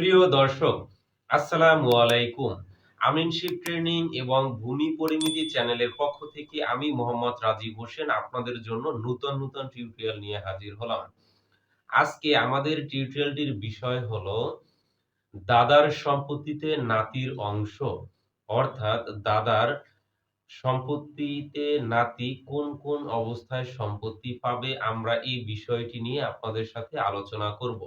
প্রিয় দর্শক, আসসালামু আলাইকুম। আমিনশিপ ট্রেনিং এবং ভূমি পরিমিতি চ্যানেলের পক্ষ থেকে আমি মোহাম্মদ রাজীব হোসেন আপনাদের জন্য নতুন নতুন টিউটোরিয়াল নিয়ে হাজির হলাম। আজকে আমাদের টিউটোরিয়ালটির বিষয় হলো দাদার সম্পত্তিতে নাতির অংশ, অর্থাৎ দাদার সম্পত্তিতে নাতি কোন কোন অবস্থায় সম্পত্তি পাবে আমরা এই বিষয়টি নিয়ে আপনাদের সাথে আলোচনা করব।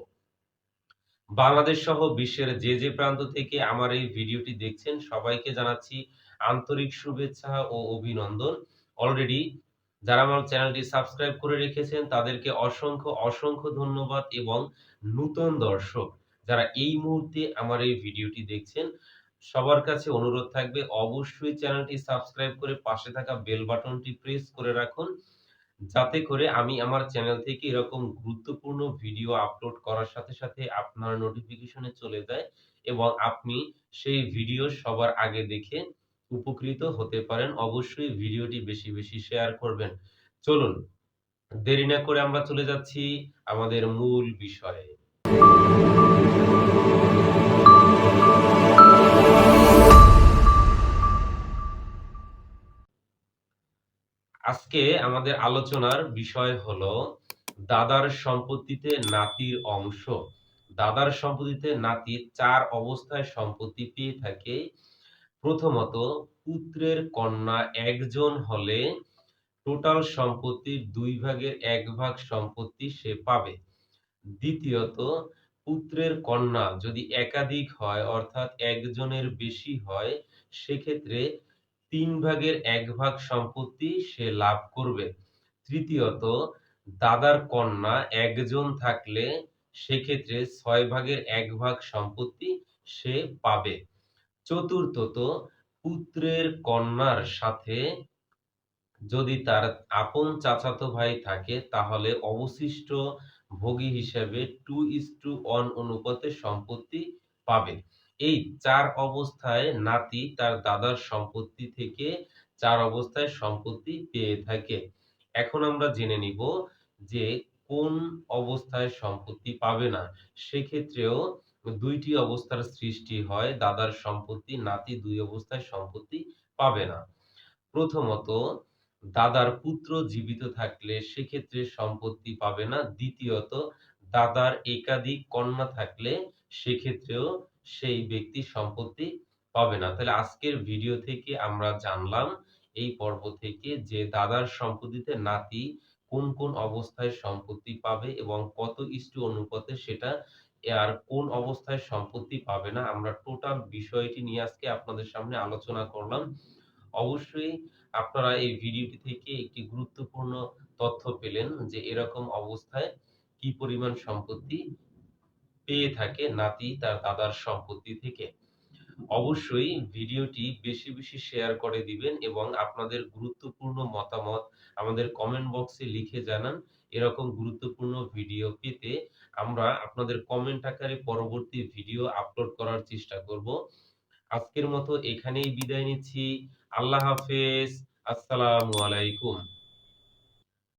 বাংলাদেশ সহ বিশ্বের যে যে প্রান্ত থেকে আমার এই ভিডিওটি দেখছেন, সবাইকে জানাচ্ছি আন্তরিক শুভেচ্ছা ও অভিনন্দন। অলরেডি যারা আমার চ্যানেলটি সাবস্ক্রাইব করে রেখেছেন, তাদেরকে অসংখ্য অসংখ্য ধন্যবাদ এবং নূতন দর্শক যারা এই মুহূর্তে আমার এই ভিডিওটি দেখছেন, সবার কাছে অনুরোধ থাকবে অবশ্যই চ্যানেলটি সাবস্ক্রাইব করে পাশে থাকা বেল বাটনটি প্রেস করে রাখুন। যাতে করে আমি আমার চ্যানেল থেকে এরকম গুরুত্বপূর্ণ ভিডিও আপলোড করার সাথে সাথে আপনার নোটিফিকেশনে চলে যায় এবং আপনি সেই ভিডিও সবার আগে দেখে উপকৃত হতে পারেন। অবশ্যই ভিডিওটি বেশি বেশি শেয়ার করবেন। চলুন, দেরি না করে আমরা চলে যাচ্ছি আমাদের মূল বিষয়ে। আজকে আমাদের আলোচনার বিষয় হলো দাদার সম্পত্তিতে নাতির অংশ। দাদার সম্পত্তিতে নাতি চার অবস্থায় সম্পত্তি পেয়ে থাকে। প্রথমত, পুত্রের কন্যা একজন হলে টোটাল সম্পত্তির দুই ভাগের এক ভাগ সম্পত্তি সে পাবে। দ্বিতীয়ত, পুত্রের কন্যা যদি একাধিক হয়, অর্থাৎ একজনের বেশি হয়, সেক্ষেত্রে তিন ভাগের এক ভাগ সম্পত্তি সে লাভ করবে। তৃতীয়ত, দাদার কন্যা একজন থাকলে সেক্ষেত্রে ছয় ভাগের এক ভাগ সম্পত্তি সে পাবে। চতুর্থত, পুত্রের কন্যার সাথে যদি তার আপন চাচাতো ভাই থাকে, তাহলে অবশিষ্ট ভোগী হিসেবে টু ইস টু ওয়ান অনুপাতে সম্পত্তি পাবে। এই চার অবস্থায় নাতি তার দাদার সম্পত্তি থেকে চার অবস্থায় সম্পত্তি পেয়ে থাকে। এখন আমরা জেনে নিব যে কোন অবস্থায় সম্পত্তি পাবে না। সেক্ষেত্রেও দুইটি অবস্থার সৃষ্টি হয়, দাদার সম্পত্তি, নাতি দুই অবস্থায় সম্পত্তি পাবে না। প্রথমত, দাদার পুত্র জীবিত থাকলে সেক্ষেত্রে সম্পত্তি পাবে না। দ্বিতীয়ত দাদার একাধিক কন্যা থাকলে সেক্ষেত্রেও সেই ব্যক্তি সম্পত্তি পাবে না। তাহলে আজকের ভিডিও থেকে আমরা জানলাম, এই পর্ব থেকে যে দাদার সম্পত্তিতে নাতি কোন কোন অবস্থায় সম্পত্তি পাবে এবং কত ইস্টু অনুপাতে সেটা আর কোন অবস্থায় সম্পত্তি পাবে না, আমরা টোটাল বিষয়টি নিয়ে আজকে আপনাদের সামনে আলোচনা করলাম। অবশ্যই আপনারা এই ভিডিওটি থেকে একটি গুরুত্বপূর্ণ তথ্য পেলেন যে এরকম অবস্থায় কি পরিমাণ সম্পত্তি পেয়ে থাকে নাতি তার দাদার সম্পত্তি থেকে? অবশ্যই ভিডিওটি বেশি বেশি শেয়ার করে দিবেন এবং আপনাদের গুরুত্বপূর্ণ মতামত আমাদের কমেন্ট বক্সে লিখে জানান। এরকম গুরুত্বপূর্ণ ভিডিও পেতে আমরা আপনাদের কমেন্ট আকারে পরবর্তী ভিডিও আপলোড করার চেষ্টা করব। আজকের মতো এখানেই বিদায় নিচ্ছি। আল্লাহ হাফেজ। আসসালামু আলাইকুম।